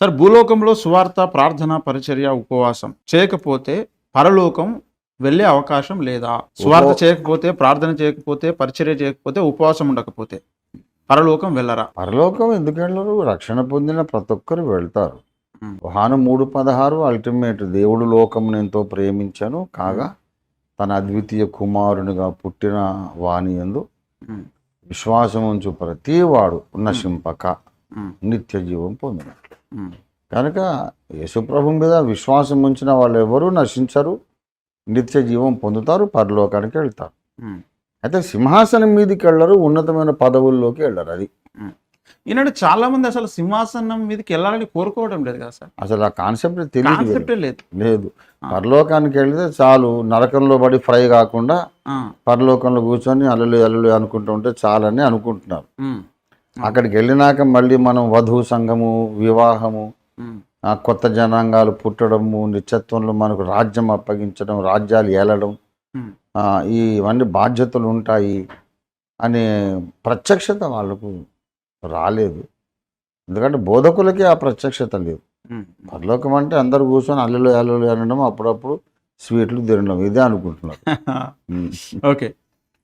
Sir భూలోకంలో సువార్త ప్రార్థన పరిచర్య ఉపవాసం చేయకపోతే పరలోకం వెళ్ళే అవకాశం లేదా? సువార్త చేయకపోతే ప్రార్థన చేయకపోతే పరిచర్య చేయకపోతే ఉపవాసం ఉండకపోతే పరలోకం వెళ్ళరా? పరలోకం ఎందుకు వెళ్ళరు? రక్షణ పొందిన ప్రతి ఒక్కరు వెళ్తారు. యోహాను మూడు పదహారు అల్టిమేట్ దేవుడు లోకమును ఎంతో ప్రేమించను కాగా తన అద్వితీయ కుమారునిగా పుట్టిన వాణి ఎందు విశ్వాసం ఉంచు ప్రతి వాడు నశింపక నిత్య జీవం పొందినట్లు. కనుక యేసుప్రభు మీద విశ్వాసం ఉంచిన వాళ్ళు ఎవరు నశించరు. నిత్య జీవం పొందుతారు పరలోకానికి వెళ్తారు. అయితే సింహాసనం మీదకి వెళ్ళరు ఉన్నతమైన పదవుల్లోకి వెళ్ళరు అది. ఈనాడు చాలా మంది అసలు సింహాసనం మీదకి వెళ్ళాలని కోరుకోవడం లేదు కదా సార్? అసలు ఆ కాన్సెప్ట్ తెలియదు. లేదు. లేదు. పరలోకానికి వెళితే చాలు నరకంలో పడి ఫ్రై కాకుండా పరలోకంలో కూర్చొని అల్లులు అల్లులు అనుకుంటూ ఉంటే చాలని అనుకుంటున్నారు. అక్కడికి వెళ్ళినాక మళ్ళీ మనం వధువు సంఘము వివాహము కొత్త జనాంగాలు పుట్టడము నిత్యత్వంలో మనకు రాజ్యం అప్పగించడం రాజ్యాలు ఏలడం ఇవన్నీ బాధ్యతలు ఉంటాయి అనే ప్రత్యక్షత వాళ్ళకు రాలేదు. ఎందుకంటే బోధకులకి ఆ ప్రత్యక్షత లేదు. పరలోకం అంటే అందరు కూర్చొని అల్లులు అల్లులు అనడం అప్పుడప్పుడు స్వీట్లు తినడం ఇదే అనుకుంటున్నారు. ఓకే.